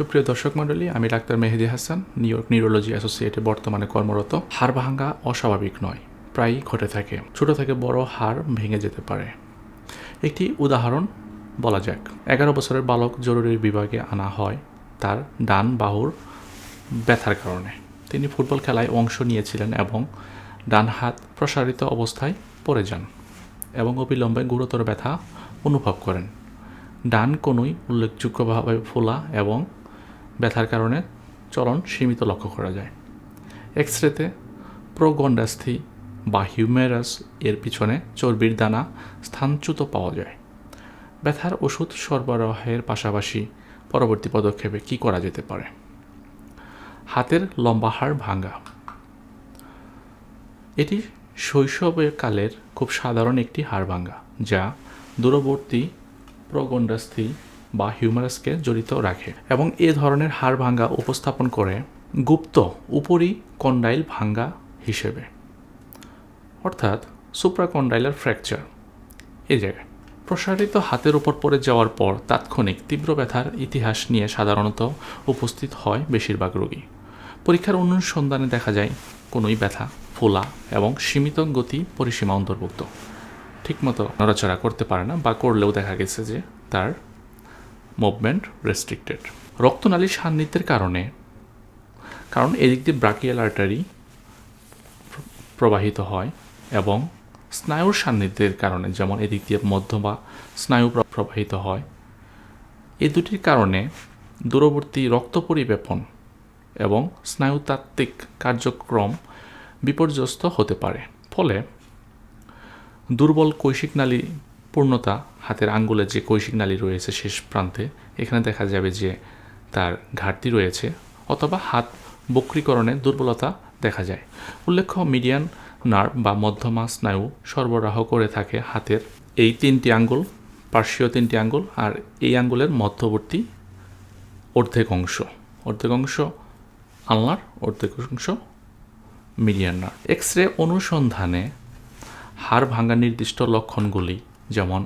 সুপ্রিয় দর্শক মণ্ডলী, আমি doctor Mehedi Hasan New York neurology অ্যাসোসিয়েটে বর্তমানে কর্মরত। হাড় ভাঙ্গা অস্বাভাবিক নয়, প্রায়ই ঘটে থাকে। ছোট থেকে বড় হাড় ভেঙে যেতে পারে। একটি উদাহরণ বলা যাক। এগারো বছরের বালক জরুরি বিভাগে আনা হয় তার ডান বাহুর ব্যথার কারণে। তিনি ফুটবল খেলায় অংশ নিয়েছিলেন এবং ডান হাত প্রসারিত অবস্থায় পড়ে যান এবং অবিলম্বে গুরুতর ব্যথা অনুভব করেন। ডান কনুই উল্লেখযোগ্যভাবে ফোলা এবং ব্যথার কারণে চলন সীমিত লক্ষ্য করা যায়। এক্স রেতে প্রোগন্ডাস্থি বা হিউমেরাস এর পিছনে চর্বির দানা স্থানচ্যুত পাওয়া যায়। ব্যথার ওষুধ সরবরাহের পাশাপাশি পরবর্তী পদক্ষেপে কী করা যেতে পারে? হাতের লম্বা হাড় ভাঙ্গা। এটি শৈশবের কালের খুব সাধারণ একটি হাড় ভাঙ্গা, যা দূরবর্তী প্রগন্ডাস্থি বা হিউমারাসকে জড়িত রাখে এবং এ ধরনের হাড় ভাঙ্গা উপস্থাপন করে গুপ্ত উপরি কন্ডাইল ভাঙ্গা হিসেবে। অর্থাৎ সুপ্রাকন্ডাইলার ফ্র্যাকচার এই জায়গায়। প্রসারিত হাতের উপর পড়ে যাওয়ার পর তাৎক্ষণিক তীব্র ব্যথার ইতিহাস নিয়ে সাধারণত উপস্থিত হয় বেশিরভাগ রোগী। পরীক্ষার অনুসন্ধানে দেখা যায়, কোনোই ব্যথা, ফোলা এবং সীমিত গতি পরিসীমা অন্তর্ভুক্ত। ঠিকমতো নড়াচড়া করতে পারে না বা করলেও দেখা গেছে যে তার মুভমেন্ট রেস্ট্রিক্টেড রক্তনালীর সান্নিধ্যের কারণে, কারণ এদিক দিয়ে ব্রাকিয়াল আর্টারি প্রবাহিত হয় এবং স্নায়ুর সান্নিধ্যের কারণে, যেমন এদিক দিয়ে মধ্য বা স্নায়ু প্রবাহিত হয় এই দুটির কারণে দূরবর্তী রক্ত পরিবেপন এবং স্নায়ুতাত্ত্বিক কার্যক্রম বিপর্যস্ত হতে পারে। ফলে দুর্বল কৈশিক নালী পূর্ণতা হাতের আঙ্গুলে যে কৈশিক নালী রয়েছে শেষ প্রান্তে, এখানে দেখা যাবে যে তার ঘাটতি রয়েছে অথবা হাত বক্রীকরণে দুর্বলতা দেখা যায়। উল্লেখ্য, মিডিয়ান নার্ভ বা মধ্যমা স্নায়ু সরবরাহ করে থাকে হাতের এই তিনটি আঙ্গুল, পার্শ্বীয় তিনটি আঙ্গুল আর এই আঙ্গুলের মধ্যবর্তী অর্ধেক অংশ। অর্ধেক অংশ আলনার, অর্ধেক অংশ মিডিয়ান নার্ভ। এক্স রে অনুসন্ধানে হাড় ভাঙার নির্দিষ্ট লক্ষণগুলি যেমন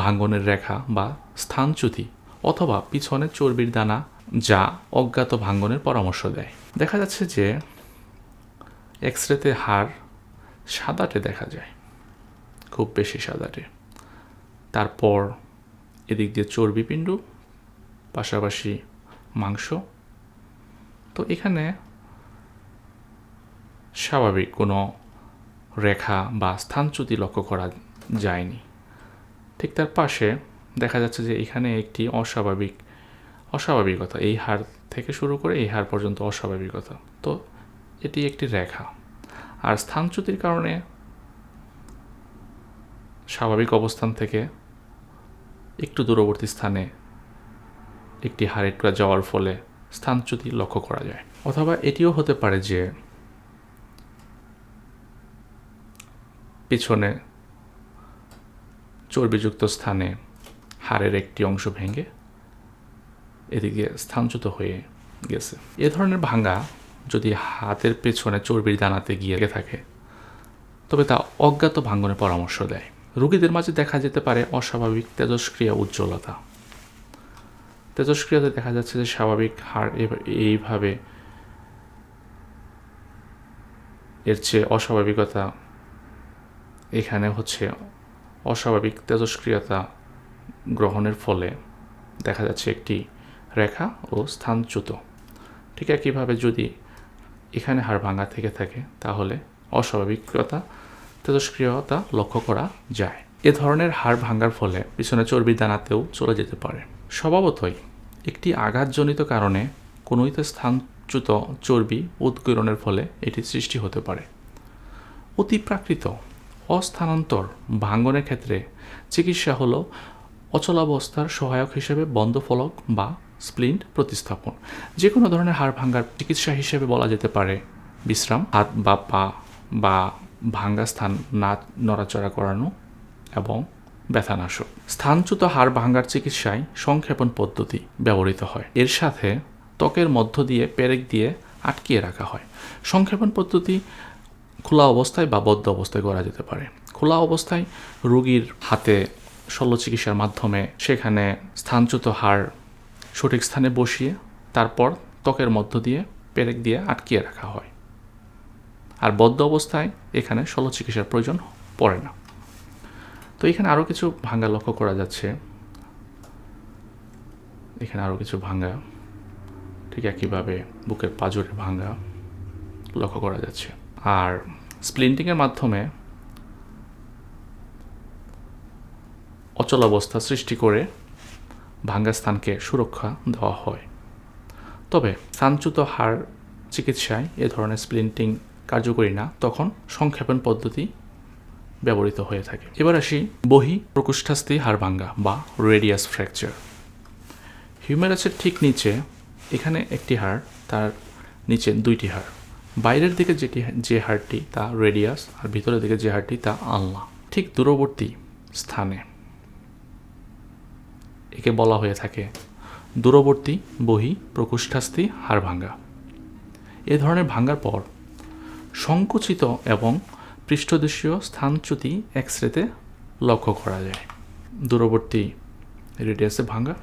ভাঙ্গনের রেখা বা স্থানচ্যুতি অথবা পিছনে চর্বির দানা যা অজ্ঞাত ভাঙ্গনের পরামর্শ দেয়। দেখা যাচ্ছে যে এক্স রেতে হাড় সাদাটে দেখা যায়, খুব বেশি সাদাটে। তারপর এদিক দিয়ে চর্বিপিণ্ড, পাশাপাশি মাংস। তো এখানে স্বাভাবিক কোনো রেখা বা স্থানচ্যুতি লক্ষ্য করা যায়নি। ঠিক তার পাশে দেখা যাচ্ছে যে এখানে একটি অস্বাভাবিক, অস্বাভাবিকতা। এই হার থেকে শুরু করে এই হার পর্যন্ত অস্বাভাবিকতা। তো এটি একটি রেখা। আর স্থানচ্যুতির কারণে স্বাভাবিক অবস্থান থেকে একটু দূরবর্তী স্থানে একটি হাড়ের টুকরা যাওয়ার ফলে স্থানচ্যুতি লক্ষ্য করা যায়। অথবা এটিও হতে পারে যে পিছনে চর্বিযুক্ত স্থানে হাড়ের একটি অংশ ভেঙে এদিকে স্থানচ্যুত হয়ে গেছে। এ ধরনের ভাঙা যদি হাতের পেছনে চর্বির দানাতে গিয়ে থাকে, তবে তা অজ্ঞাত ভাঙ্গনের পরামর্শ দেয়। রোগীদের মাঝে দেখা যেতে পারে অস্বাভাবিক তেজস্ক্রিয়া উজ্জ্বলতা। তেজস্ক্রিয়াতে দেখা যাচ্ছে যে স্বাভাবিক এভ- এইভাবে এর চেয়ে অস্বাভাবিকতা এখানে হচ্ছে অস্বাভাবিক তেজস্ক্রিয়তা গ্রহণের ফলে দেখা যাচ্ছে একটি রেখা ও স্থানচ্যুত ঠিক একইভাবে যদি এখানে হাড় ভাঙা থেকে থাকে, তাহলে অস্বাভাবিকতা তেজস্ক্রিয়তা লক্ষ্য করা যায়। এ ধরনের হাড় ভাঙার ফলে পিছনে চর্বির দানাতেও চলে যেতে পারে। স্বভাবতই একটি আঘাতজনিত কারণে কোনোইতে স্থানচ্যুত চর্বি উদ্গীরণের ফলে এটি সৃষ্টি হতে পারে। অতিপ্রাকৃত অস্থানান্তর ভাঙ্গনের ক্ষেত্রে চিকিৎসা হলো অচলাবস্থার সহায়ক হিসেবে বন্ধ ফলক বা স্প্লিন্ট প্রতিস্থাপন। যে কোনো ধরনের হাড় ভাঙ্গার চিকিৎসা হিসেবে বলা যেতে পারে। বিশ্রাম, হাত বা পা বা ভাঙ্গা স্থান না নড়াচড়া করানো এবং ব্যথানাশক। স্থানচ্যুত হাড় ভাঙ্গার চিকিৎসায় সংক্ষেপণ পদ্ধতি ব্যবহৃত হয়। এর সাথে ত্বকের মধ্য দিয়ে পেরেক দিয়ে আটকিয়ে রাখা হয়। সংক্ষেপণ পদ্ধতি খোলা অবস্থায় বা বদ্ধ অবস্থায় করা যেতে পারে। খোলা অবস্থায় রোগীর হাতে শল্য চিকিৎসার মাধ্যমে সেখানে স্থানচ্যুত হাড় সঠিক স্থানে বসিয়ে তারপর ত্বকের মধ্য দিয়ে পেরেক দিয়ে আটকিয়ে রাখা হয়। আর বদ্ধ অবস্থায় এখানে শল্য চিকিৎসার প্রয়োজন পড়ে না। তো এখানে আরও কিছু ভাঙ্গা লক্ষ্য করা যাচ্ছে। এখানে আরও কিছু ভাঙ্গা, ঠিক একইভাবে বুকের পাজরে ভাঙ্গা লক্ষ্য করা যাচ্ছে। আর স্প্লিন্টিংয়ের মাধ্যমে অচলাবস্থা সৃষ্টি করে ভাঙ্গা স্থানকে সুরক্ষা দেওয়া হয়। তবে স্থানচ্যুত হাড় চিকিৎসায় এ ধরনের স্প্লিন্টিং কার্যকরী না, তখন সংক্ষেপণ পদ্ধতি ব্যবহৃত হয়ে থাকে। এবার আসি বহি প্রকোষ্ঠাস্থি হাড় ভাঙ্গা বা রেডিয়াস ফ্র্যাকচার হিউম্যারাসের ঠিক নিচে এখানে একটি হাড়, তার নিচে দুইটি হাড়। বাইরের দিকে যেটি যে হাড়টি তা রেডিয়াস আর ভিতরের দিকে যে হাড়টি তা আলনা ঠিক দূরবর্তী স্থানে একে বলা হয়ে থাকে দূরবর্তী বহি প্রকোষ্ঠাস্থি হাড় ভাঙ্গা। এ ধরনের ভাঙ্গার পর সংকুচিত এবং পৃষ্ঠদেশীয় স্থানচ্যুতি এক্স রেতে লক্ষ্য করা যায়। দূরবর্তী রেডিয়াসে ভাঙ্গা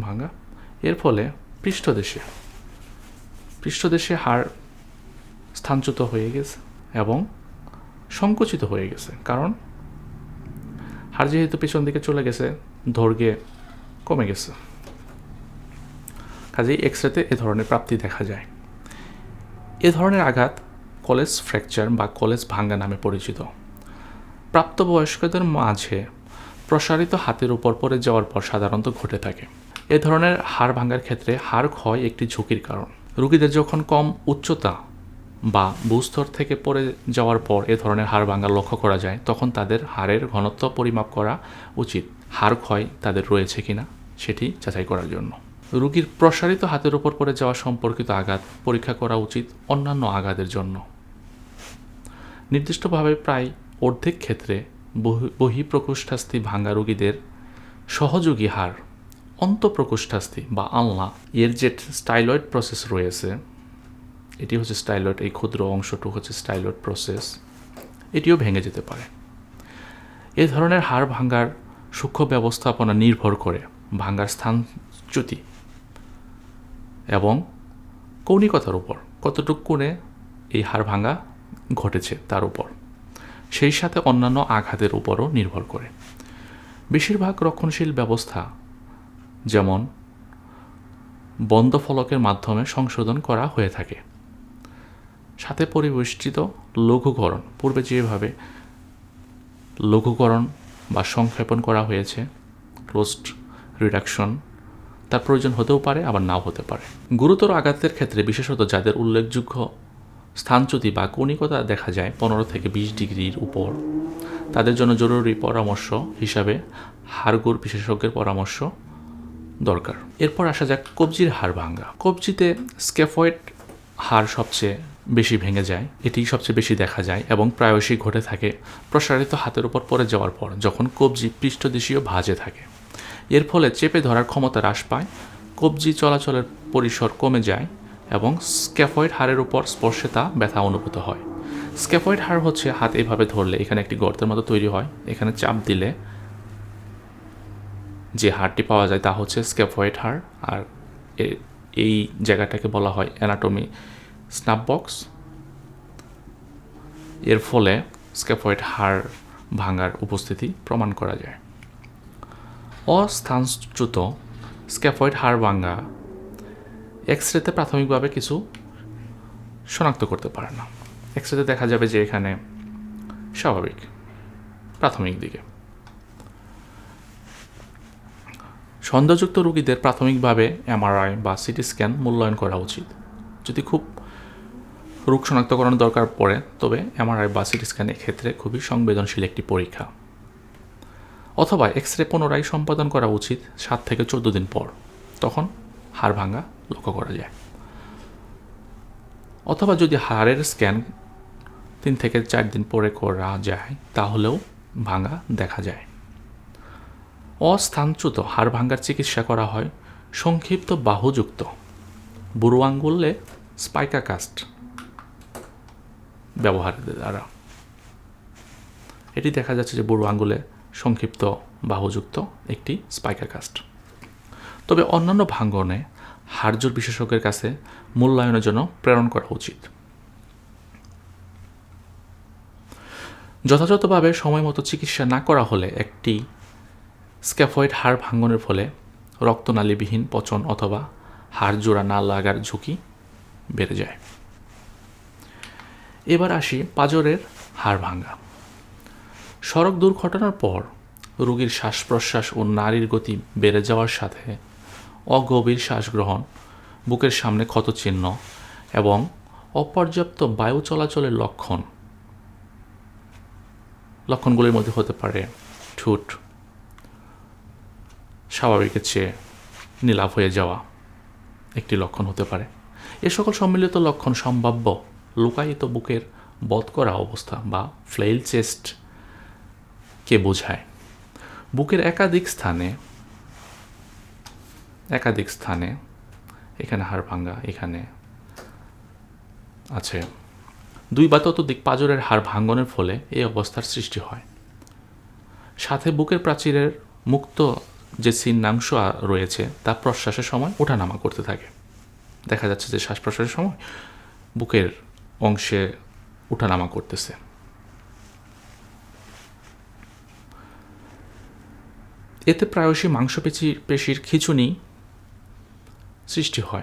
ভাঙ্গা। এর ফলে পৃষ্ঠদেশে পৃষ্ঠদেশে হাড় স্থানচ্যুত হয়ে গেছে এবং সংকুচিত হয়ে গেছে। কারণ হাড় যেহেতু পেছন দিকে চলে গেছে দৈর্ঘ্যে কমে গেছে। কাজেই এক্স রেতে এ ধরনের প্রাপ্তি দেখা যায়। এ ধরনের আঘাত কলেজ ফ্র্যাকচার বা কলেজ ভাঙ্গা নামে পরিচিত। প্রাপ্তবয়স্কদের মাঝে প্রসারিত হাতের উপর পড়ে যাওয়ার পর সাধারণত ঘটে থাকে। এ ধরনের হাড় ভাঙ্গার ক্ষেত্রে হাড় ক্ষয় একটি ঝুঁকির কারণ। রোগীদের যখন কম উচ্চতা বা ভূস্তর থেকে পড়ে যাওয়ার পর এ ধরনের হাড় ভাঙ্গা লক্ষ্য করা যায়, তখন তাদের হাড়ের ঘনত্ব পরিমাপ করা উচিত। হাড় ক্ষয় তাদের রয়েছে কিনা, সেটি যাচাই করার জন্য। রোগীর প্রসারিত হাতের উপর পড়ে যাওয়া সম্পর্কিত আঘাত পরীক্ষা করা উচিত অন্যান্য আঘাতের জন্য। নির্দিষ্টভাবে প্রায় অর্ধেক ক্ষেত্রে বহি- বহিঃপ্রকোষ্ঠাস্থি ভাঙ্গা রোগীদের সহযোগী হাড় অন্তঃপ্রকোষ্ঠাস্থি বা আলনা, এর যে স্টাইলয়েড প্রসেস রয়েছে, এটি হচ্ছে স্টাইলয়েড, এই ক্ষুদ্র অংশটুকু হচ্ছে স্টাইলয়েড প্রসেস, এটিও ভেঙে যেতে পারে। এ ধরনের হাড় ভাঙ্গার সূক্ষ্ম ব্যবস্থাপনা নির্ভর করে ভাঙ্গার স্থানচ্যুতি এবং কৌণিকতার উপর, কতটুকু কোণে এই হাড় ভাঙ্গা ঘটেছে তার উপর। সেই সাথে অন্যান্য আঘাতের উপরও নির্ভর করে। বেশিরভাগ রক্ষণশীল ব্যবস্থা যেমন বন্ধ ফলকের মাধ্যমে সংশোধন করা হয়ে থাকে। সাথে পরিবেষ্টিত লঘুকরণ, পূর্বে যেভাবে লঘুকরণ বা সংক্ষেপণ করা হয়েছে ক্লোজড রিডাকশন তার প্রয়োজন হতেও পারে, আবার নাও হতে পারে। গুরুতর আঘাতের ক্ষেত্রে, বিশেষত যাদের উল্লেখযোগ্য স্থানচ্যুতি বা কণিকতা দেখা যায় পনেরো থেকে বিশ ডিগ্রির উপর, তাদের জন্য জরুরি পরামর্শ হিসাবে হাড়গুড় বিশেষজ্ঞের পরামর্শ দরকার। এরপর আসা যাক কবজির হাড় ভাঙ্গা কবজিতে স্কেফয়েড হাড় সবচেয়ে বেশি ভেঙে যায়, এটি সবচেয়ে বেশি দেখা যায় এবং প্রায়শই ঘটে থাকে প্রসারিত হাতের উপর পড়ে যাওয়ার পর, যখন কবজি পৃষ্ঠদেশীয় ভাজে থাকে। এর ফলে চেপে ধরার ক্ষমতা হ্রাস পায়, কবজি চলাচলের পরিসর কমে যায় এবং স্ক্যাফয়েড হাড়ের উপর স্পর্শে তা ব্যথা অনুভূত হয়। স্ক্যাফয়েড হাড় হচ্ছে হাত এভাবে ধরলে এখানে একটি গর্তের মতো তৈরি হয়, এখানে চাপ দিলে যে হাড়টি পাওয়া যায় তা হচ্ছে স্ক্যাফয়েড হাড় আর এই জায়গাটাকে বলা হয় অ্যানাটমি স্নাপ বক্স। এর ফলে স্ক্যাফয়েড হাড় ভাঙার উপস্থিতি প্রমাণ করা যায়। অস্থানচ্যুত স্ক্যাফয়েড হাড় ভাঙ্গা এক্স রেতে প্রাথমিকভাবে কিছু শনাক্ত করতে পারে না। এক্স রেতে দেখা যাবে যে এখানে স্বাভাবিক, প্রাথমিক দিকে। সন্দেহযুক্ত রোগীদের প্রাথমিকভাবে এমআরআই বা সিটি স্ক্যান মূল্যায়ন করা উচিত। যদি খুব রোগ শনাক্তকরণ দরকার পড়ে, তবে এমআরআই বা সিটি স্ক্যান ক্ষেত্রে খুবই সংবেদনশীল একটি পরীক্ষা। অথবা এক্স রে পুনরায় সম্পাদন করা উচিত সাত থেকে চোদ্দ দিন পর। তখন হাড় ভাঙা লক্ষ্য করা যায়। অথবা যদি হাড়ের স্ক্যান তিন থেকে চার দিন পরে করা যায়, তাহলেও ভাঙা দেখা যায়। অস্থানচ্যুত হাড় ভাঙ্গার চিকিৎসা করা হয়। সংক্ষিপ্ত বাহুযুক্ত। বুড়ো আঙ্গুলে স্পাইকা কাস্ট ব্যবহারের দ্বারা। এটি দেখা যাচ্ছে যে বুড়ো আঙ্গুলে সংক্ষিপ্ত বাহুযুক্ত একটি স্পাইকা কাস্ট। তবে অন্যান্য ভাঙ্গনে হাড়জোর বিশেষজ্ঞের কাছে মূল্যায়নের জন্য প্রেরণ করা উচিত। যথাযথভাবে সময়মতো চিকিৎসা না করা হলে একটি স্ক্যাফয়েড হাড় ভাঙ্গনের ফলে রক্তনালীবিহীন পচন অথবা হাড় জোড়া না লাগার ঝুঁকি বেড়ে যায়। এবার আসি পাজরের হাড় ভাঙ্গা। সড়ক দুর্ঘটনার পর রোগীর শ্বাস প্রশ্বাস ও নারীর গতি বেড়ে যাওয়ার সাথে অগভীর শ্বাস গ্রহণ বুকের সামনে ক্ষতচিহ্ন এবং অপর্যাপ্ত বায়ু চলাচলের লক্ষণ। লক্ষণগুলির মধ্যে হতে পারে ঠোঁট স্বাভাবিকের চেয়ে নীলাভ হয়ে যাওয়া একটি লক্ষণ হতে পারে। এ সকল সম্মিলিত লক্ষণ সম্ভাব্য লুকায়িত বুকের বধ করা অবস্থা বা ফ্লেইল চেস্ট কে বোঝায়। বুকের একাধিক স্থানে একাধিক স্থানে, এখানে হাড় ভাঙ্গা, এখানে আছে। দুই বা ততোধিক পাজরের হাড় ভাঙ্গনের ফলে এই অবস্থার সৃষ্টি হয়। সাথে বুকের প্রাচীরের মুক্ত যে চিহ্নাংশ রয়েছে, তা প্রশ্বাসের সময় ওঠানামা করতে থাকে। দেখা যাচ্ছে যে শ্বাস প্রশ্বাসের সময় বুকের অংশে ওঠানামা করতেছে। এতে প্রায়শই মাংসপেশি, পেশির খিঁচুনি সৃষ্টি হয়।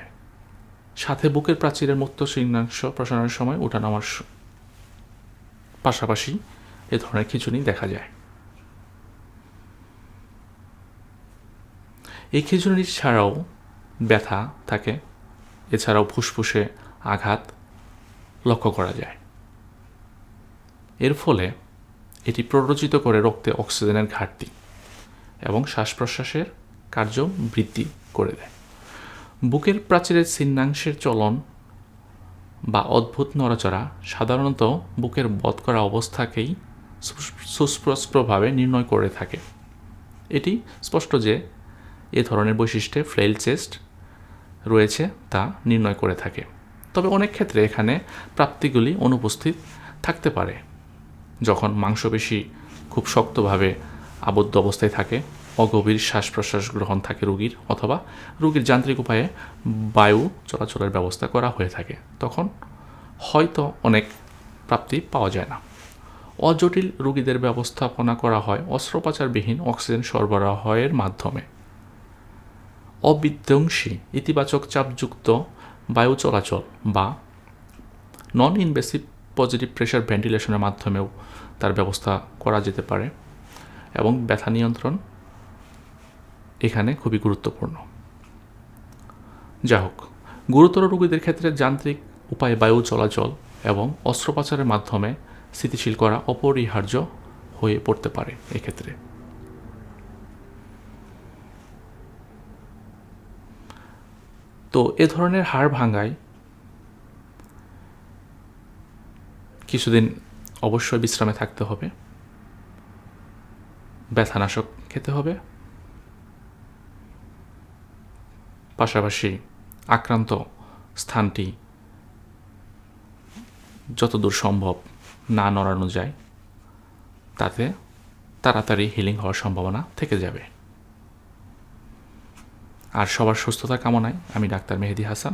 সাথে বুকের প্রাচীরের মুক্ত চিহ্নাংশ প্রসারণের সময় ওঠানামার পাশাপাশি এ ধরনের খিঁচুনি দেখা যায়। এই খিঁচুনি ছাড়াও ব্যথা থাকে, এছাড়াও ফুসফুসে আঘাত লক্ষ্য করা যায়। এর ফলে এটি প্ররোচিত করে রক্তে অক্সিজেনের ঘাটতি এবং শ্বাস প্রশ্বাসের কার্য বৃদ্ধি করে দেয়। বুকের প্রাচীরের চিহ্নাংশের চলন বা অদ্ভুত নড়াচড়া সাধারণত বুকের বধ করা অবস্থাকেই সুস্পষ্টভাবে নির্ণয় করে থাকে। এটি স্পষ্ট যে এ ধরনের বৈশিষ্ট্যে ফ্লেল চেস্ট রয়েছে তা নির্ণয় করে থাকে। তবে অনেক ক্ষেত্রে এখানে প্রাপ্তিগুলি অনুপস্থিত থাকতে পারে। যখন মাংসপেশি খুব শক্তভাবে আবদ্ধ অবস্থায় থাকে, অগভীর শ্বাস প্রশ্বাস গ্রহণ থাকে রোগীর অথবা রোগীর যান্ত্রিক উপায়ে বায়ু চলাচলের ব্যবস্থা করা হয়ে থাকে, তখন হয়তো অনেক প্রাপ্তি পাওয়া যায় না। অজটিল রোগীদের ব্যবস্থাপনা করা হয় অস্ত্রোপচারবিহীন অক্সিজেন সরবরাহের মাধ্যমে। অবিধ্বংসী, ইতিবাচক চাপযুক্ত বায়ু চলাচল বা নন ইনভেসিভ পজিটিভ প্রেশার ভেন্টিলেশনের মাধ্যমেও তার ব্যবস্থা করা যেতে পারে এবং ব্যথা নিয়ন্ত্রণ এখানে খুবই গুরুত্বপূর্ণ। যা হোক গুরুতর রোগীদের ক্ষেত্রে যান্ত্রিক উপায়ে বায়ু চলাচল এবং অস্ত্রোপচারের মাধ্যমে স্থিতিশীল করা অপরিহার্য হয়ে পড়তে পারে এক্ষেত্রে। তো এ ধরনের হাড় ভাঙ্গায়। কিছুদিন অবশ্যই বিশ্রামে থাকতে হবে। ব্যথানাশক খেতে হবে। পাশাপাশি আক্রান্ত স্থানটি যতদূর সম্ভব না নড়ানো যায়, তাতে তাড়াতাড়ি হিলিং হওয়ার সম্ভাবনা থেকে যাবে। আর সবার সুস্থতা কামনায় আমি ডাক্তার মেহেদি হাসান।